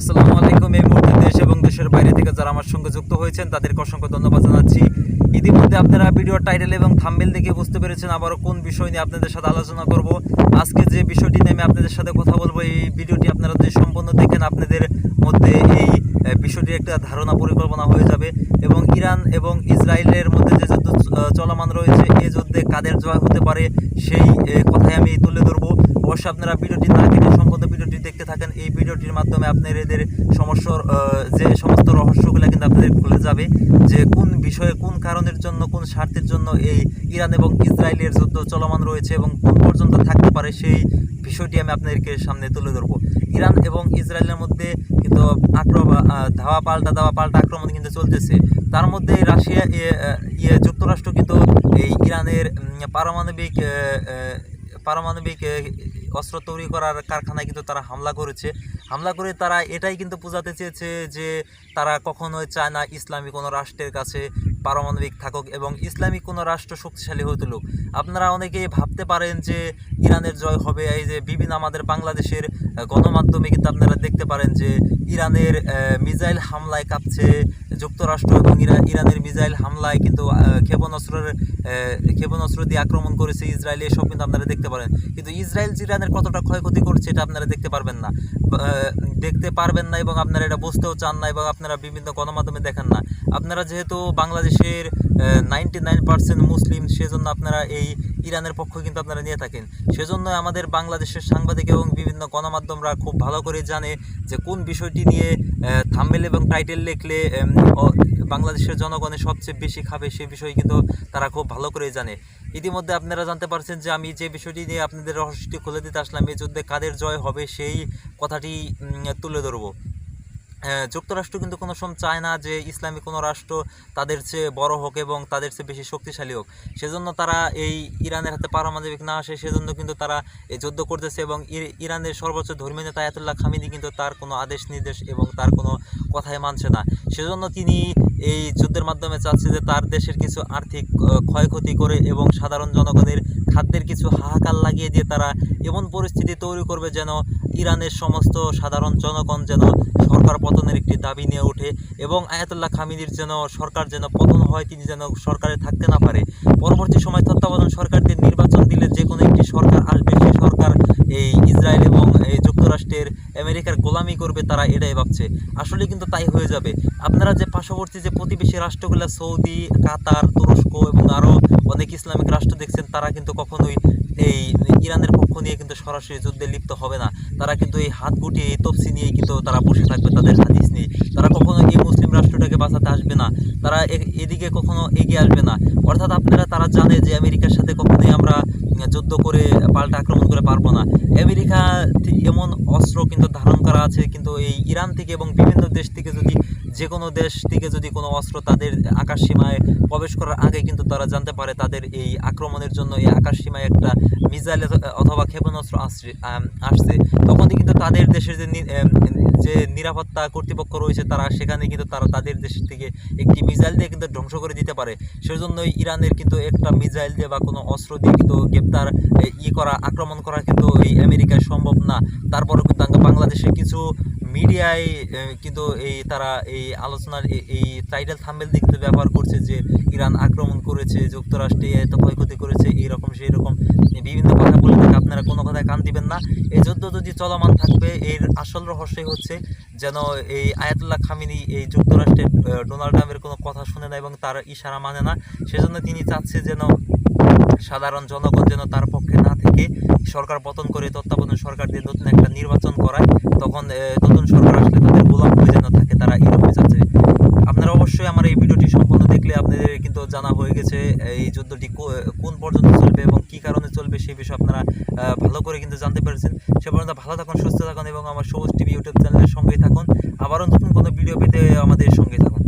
আসসালামু আলাইকুম। এই মুহূর্তে দেশ এবং দেশের বাইরে থেকে যারা আমার সঙ্গে যুক্ত হয়েছেন, তাদেরকে অসংখ্য ধন্যবাদ জানাচ্ছি। ইতিমধ্যে আপনারা ভিডিওর টাইটেল এবং থাম্বেল দেখে বুঝতে পেরেছেন আবারও কোন বিষয় নিয়ে আপনাদের সাথে আলোচনা করব। আজকে যে বিষয়টি নিয়ে আমি আপনাদের সাথে কথা বলব, এই ভিডিওটি আপনারা যদি সম্পূর্ণ দেখেন, আপনাদের মধ্যে এই বিষয়টির একটা ধারণা, পরিকল্পনা হয়ে যাবে এবং ইরান এবং ইসরায়েলের মধ্যে যে যুদ্ধ চলমান রয়েছে এই যুদ্ধে কাদের জয় হতে পারে, সেই ধরবো অবশ্যই আপনারা ভিডিওটি না কেটে সম্পূর্ণ ভিডিওটি দেখতে থাকেন। এই ভিডিওটির মাধ্যমে আপনার এদের সমস্যার যে সমস্ত রহস্যগুলো কিন্তু আপনাদের খুলে যাবে, যে কোন বিষয়ে, কোন কারণের জন্য, কোন স্বার্থের জন্য এই ইরান এবং ইসরায়েলের যুদ্ধ চলমান রয়েছে এবং কোন পর্যন্ত থাকতে পারে সেই বিষয়টি আমি আপনাদেরকে সামনে তুলে ধরবো। ইরান এবং ইসরায়েলের মধ্যে কিন্তু আক্রমণ ধাওয়া পাল্টা ধাওয়া পাল্টা আক্রমণ কিন্তু চলতেছে। তার মধ্যে রাশিয়া ইয়ে যুক্তরাষ্ট্র কিন্তু এই ইরানের পারমাণবিক পারমাণবিক অস্ত্র তৈরি করার কারখানায় কিন্তু তারা হামলা করেছে। হামলা করে তারা এটাই কিন্তু বোঝাতে চেয়েছে যে তারা কখনোই চায় না ইসলামী কোনো রাষ্ট্রের কাছে পারমাণবিক থাকুক এবং ইসলামী কোনো রাষ্ট্র শক্তিশালী হয়ে তুলুক। আপনারা অনেকেই ভাবতে পারেন যে ইরানের জয় হবে এই যে বিভিন্ন আমাদের বাংলাদেশের গণমাধ্যমে কিন্তু আপনারা দেখতে পারেন যে ইরানের আহ, মিসাইল হামলায় কাঁপছে যুক্তরাষ্ট্র এবং ইরা- ইরানের মিসাইল হামলায় কিন্তু ক্ষেপণাস্ত্রের ক্ষেপণাস্ত্র দিয়ে আক্রমণ করেছে ইসরায়েল এসব কিন্তু আপনারা দেখতে পারেন। কিন্তু ইসরায়েল ইরানের কতটা ক্ষয়ক্ষতি করছে এটা আপনারা দেখতে পারবেন না। দেখতে পারবেন না এবং আপনারা এটা বুঝতেও চান না এবং আপনারা বিভিন্ন গণমাধ্যমে দেখেন না। আপনারা যেহেতু বাংলাদেশের নাইনটি নাইন পার্সেন্ট মুসলিম, সেজন্য আপনারা এই ইরানের পক্ষ কিন্তু আপনারা নিয়ে থাকেন। সেজন্য আমাদের বাংলাদেশের সাংবাদিক এবং বিভিন্ন গণমাধ্যমরা খুব ভালো করে জানে যে কোন বিষয়টি নিয়ে থাম্বেল এবং টাইটেল লিখলে বাংলাদেশের জনগণের সবচেয়ে বেশি খাবে সে বিষয়ে কিন্তু তারা খুব ভালো করে জানে। ইতিমধ্যে আপনারা জানতে পারছেন যে আমি যে বিষয়টি নিয়ে আপনাদের রহস্যটি খুলে দিতে আসলাম, এই যুদ্ধে কাদের জয় হবে সেই কথাটি তুলে ধরবো। যুক্তরাষ্ট্র কিন্তু কোনো সময় চায় না যে ইসলামী কোনো রাষ্ট্র তাদের চেয়ে বড় হোক এবং তাদের চেয়ে বেশি শক্তিশালী হোক। সেজন্য তারা এই ইরানের হাতে পারমাণবিক না আসে, সেজন্য কিন্তু তারা এই যুদ্ধ করতেছে এবং ইরানের সর্বোচ্চ ধর্মীয় নেতা আয়াতুল্লাহ খামিনি কিন্তু তার কোনো আদেশ নির্দেশ এবং তার কোনো কথাই মানছে না। সেজন্য তিনি এই যুদ্ধের মাধ্যমে চাচ্ছে যে তার দেশের কিছু আর্থিক ক্ষয়ক্ষতি করে এবং সাধারণ জনগণের খাদ্যের কিছু হাহাকার লাগিয়ে দিয়ে তারা এমন পরিস্থিতি তৈরি করবে যেন ইরানের সমস্ত সাধারণ জনগণ যেন সরকার পতনের একটি দাবি নিয়ে ওঠে এবং আয়াতুল্লাহ খামিনির যেন সরকার যেন পতন হয়, তিনি যেন সরকারে থাকতে না পারে। পরবর্তী সময় তত্ত্বাবধান সরকারদের নির্বাচন দিলে যে কোনো একটি সরকার আসবে। সেই সরকার এই ইসরায়েল এবং যুক্তরাষ্ট্রের আমেরিকার গোলামি করবে তারা এটাই ভাবছে। আসলে কিন্তু তাই হয়ে যাবে। আপনারা যে পার্শ্ববর্তী যে প্রতিবেশী রাষ্ট্রগুলো, সৌদি, কাতার, তুরস্ক এবং আরও অনেক ইসলামিক রাষ্ট্র দেখছেন, তারা কিন্তু কখনোই এই ইরানের পক্ষ নিয়ে কিন্তু সরাসরি যুদ্ধে লিপ্ত হবে না। তারা কিন্তু এই হাত গুটিয়ে, এই তফসি নিয়ে কিন্তু তারা বসে থাকবে তাদের হাদিস নিয়ে। তারা কখনো এই মুসলিম রাষ্ট্রটাকে বাঁচাতে আসবে না। তারা এদিকে কখনো এগিয়ে আসবে না। অর্থাৎ আপনারা, তারা জানে যে আমেরিকার সাথে কখনোই আমরা যুদ্ধ করে পাল্টা আক্রমণ করে পারব না। আমেরিকা এমন অস্ত্র কিন্তু ধারণ করা আছে, কিন্তু এই ইরান থেকে এবং বিভিন্ন দেশ থেকে যদি যে কোনো দেশ থেকে যদি কোনো অস্ত্র তাদের আকাশ সীমায় প্রবেশ করার আগে কিন্তু তারা জানতে পারে তাদের এই আক্রমণের জন্য এই আকাশ সীমায় একটা মিসাইল অথবা ক্ষেপণাস্ত্র আসছে তখনই কিন্তু তাদের দেশের যে যে নিরাপত্তা কর্তৃপক্ষ রয়েছে তারা সেখানে কিন্তু তারা তাদের দেশ থেকে একটি মিসাইল দিয়ে কিন্তু ধ্বংস করে দিতে পারে। সেজন্যই ইরানের কিন্তু একটা মিসাইল দিয়ে বা কোনো অস্ত্র দিয়ে কিন্তু গ্রেপ্তার ই করা, আক্রমণ করা কিন্তু এই আমেরিকায় সম্ভব না। তারপরেও কিন্তু বাংলাদেশের কিছু মিডিয়ায় কিন্তু এই তারা এই আলোচনার এই টাইটেল থাম্বেল দিয়ে ব্যবহার করছে যে ইরান আক্রমণ করেছে, যুক্তরাষ্ট্রে এত ক্ষয়ক্ষতি করেছে, এইরকম সেই রকম বিভিন্ন কথা বলে থাকে আপনারা কোনো কথায় কান দিবেন না। এই যুদ্ধ যদি চলমান থাকবে, এর আসল রহস্যই হচ্ছে যেন এই আয়াতুল্লাহ খামিনি এই যুক্তরাষ্ট্রের ডোনাল্ড ট্রাম্পের কোনো কথা শুনে না এবং তার ইশারা মানে না। সেজন্য তিনি চাচ্ছে যেন সাধারণ জনগণ যেন তার পক্ষে না থেকে সরকার পতন করে তত্ত্বাবধান সরকার দিয়ে নতুন একটা নির্বাচন করায়, তখন নতুন সরকার আসলে তাদের গোলাম হয়ে যেন থাকে, তারা এরকম চাচ্ছে আপনারা অবশ্যই আমার এই ভিডিওটি সম্পূর্ণ দেখলে আপনাদের কিন্তু জানা হয়ে গেছে, এই যুদ্ধটি কোন পর্যন্ত চলবে এবং কি কারণে চলবে সেই বিষয়ে আপনারা ভালো করে কিন্তু জানতে পেরেছেন। সে পর্যন্ত ভালো থাকুন, সুস্থ থাকুন এবং আমার সবুজ টিভি ইউটিউব চ্যানেলের সঙ্গেই থাকুন। আবারও নতুন কোনো ভিডিও পেতে আমাদের সঙ্গে থাকুন।